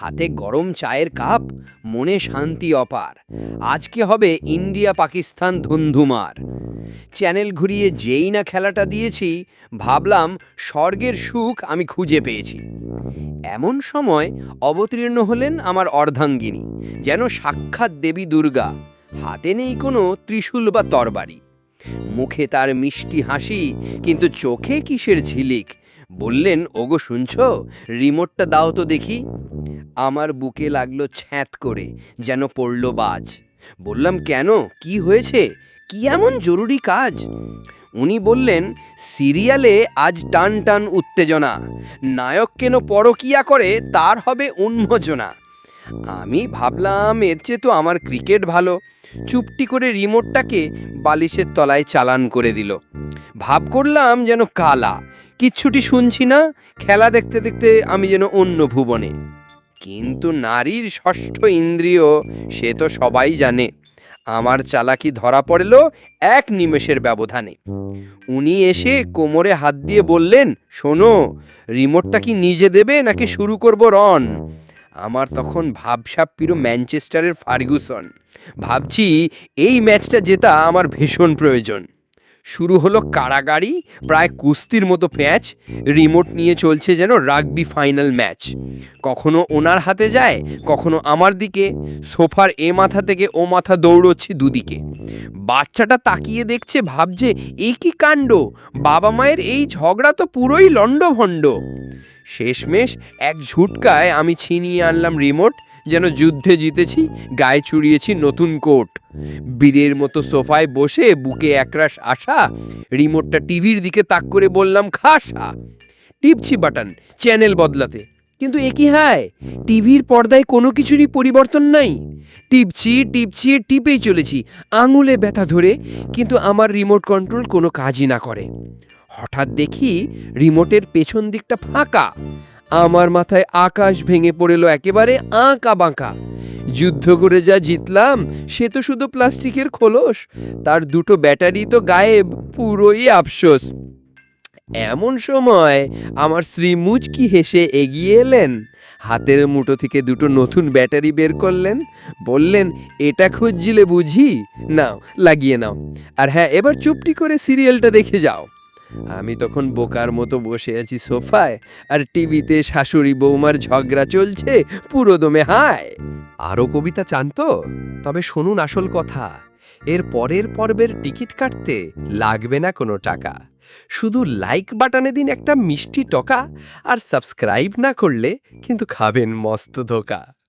হাতে গরম চায়ের কাপ, মনে শান্তি অপার। আজকে হবে ইন্ডিয়া পাকিস্তান ধুন্ধুমার। চ্যানেল ঘুরিয়ে যেই না খেলাটা দিয়েছি, ভাবলাম স্বর্গের সুখ আমি খুঁজে পেয়েছি। এমন সময় অবতীর্ণ হলেন আমার অর্ধাঙ্গিনী, যেন সাক্ষাৎ দেবী দুর্গা। হাতে নেই কোনো ত্রিশূল বা তরবারি। মুখে তার মিষ্টি হাসি, কিন্তু চোখে কিসের ঝিলিক? বললেন, ওগো শুনছ? রিমোটটা দাও তো দেখি। আমার বুকে লাগল ছ্যাঁত করে, যেন পড়ল বাজ। বললাম, কেন? কি হয়েছে? কি এমন জরুরি কাজ? উনি বললেন, সিরিয়ালে আজ টান টান উত্তেজনা। নায়ক কেন পরকিয়া করে, তার হবে উন্মোচনা। আমি ভাবলাম, এর চেয়ে তো আমার ক্রিকেট ভালো। চুপটি করে রিমোটটাকে বালিশের তলায় চালান করে দিল। ভাব করলাম যেন কালা। কিচ্ছুটি শুনছি না, খেলা দেখতে দেখতে আমি যেন অন্য ভুবনে। কিন্তু নারীর ষষ্ঠ ইন্দ্রিয়, সে তো সবাই জানে। আমার চালাকি ধরা পড়ল এক নিমেষের ব্যবধানে। উনি এসে কোমরে হাত দিয়ে বললেন, শোনো, রিমোটটা কি নিজে দেবে নাকি শুরু করব রন? আমার তখন ভাবসাপ পিরো ম্যানচেস্টারের ফার্গুসন। ভাবছি এই ম্যাচটা জেতা আমার ভীষণ প্রয়োজন। শুরু হলো কারাগারি, প্রায় কুস্তির মতো প্যাচ, রিমোট নিয়ে চলছে যেন রাগবি ফাইনাল ম্যাচ। কখনো ওনার হাতে যায়, কখনো আমার দিকে, সোফার এ মাথা থেকে ও মাথা দৌড়চ্ছি দুদিকে। বাচ্চাটা তাকিয়ে দেখছে, ভাবছে এই কি কাণ্ড? বাবা মায়ের এই ঝগড়া তো পুরোই লণ্ডভণ্ড। শেষমেশ এক ঝুটকায় আমি ছিনিয়ে আনলাম রিমোট যেন যুদ্ধে জিতেছি, গায়ে চুড়িয়েছি নতুন কোট। বীরের মতো সোফায় বসে বুকে একরাশ আশা, রিমোটটা টিভির দিকে তাক করে বললাম, খাসা। টিপছি বাটন, চ্যানেল বদলাতে। কিন্তু এ কি হায়? টিভির পর্দায় কোনো কিছুরই পরিবর্তন নাই। টিপছি টিপছি, টিপেই চলেছি, আঙুলে ব্যথা ধরে, কিন্তু আমার রিমোট কন্ট্রোল কোনো কাজই না করে। হঠাৎ দেখি রিমোটের পেছন দিকটা ফাঁকা। আমার মাথায় আকাশ ভেঙে পড়েলো একেবারে আঁকা বাঁকা। যুদ্ধ করে যা জিতলাম, সে তো শুধু প্লাস্টিকের খোলস, তার দুটো ব্যাটারি তো গায়েব, পুরোই আফসোস। এমন সময় আমার স্ত্রী মুচকি হেসে এগিয়ে এলেন। হাতের মুঠো থেকে দুটো নতুন ব্যাটারি বের করলেন। বললেন, এটা খুঁজছিলে বুঝি? নাও, লাগিয়ে নাও। আর হ্যাঁ এবার চুপটি করে সিরিয়ালটা দেখে যাও। আমি তখন বোকার মতো বসে আছি সোফায়, আর টিভিতে শাশুড়ি বৌমার ঝগড়া চলছে, পুরো দমে হায়। আরও কবিতা চান তো? তবে শুনুন আসল কথা। এর পরের পর্বের টিকিট কাটতে লাগবে না কোনো টাকা। শুধু লাইক বাটনে দিন একটা মিষ্টি টকা, আর সাবস্ক্রাইব না করলে কিন্তু খাবেন মস্ত ধোকা।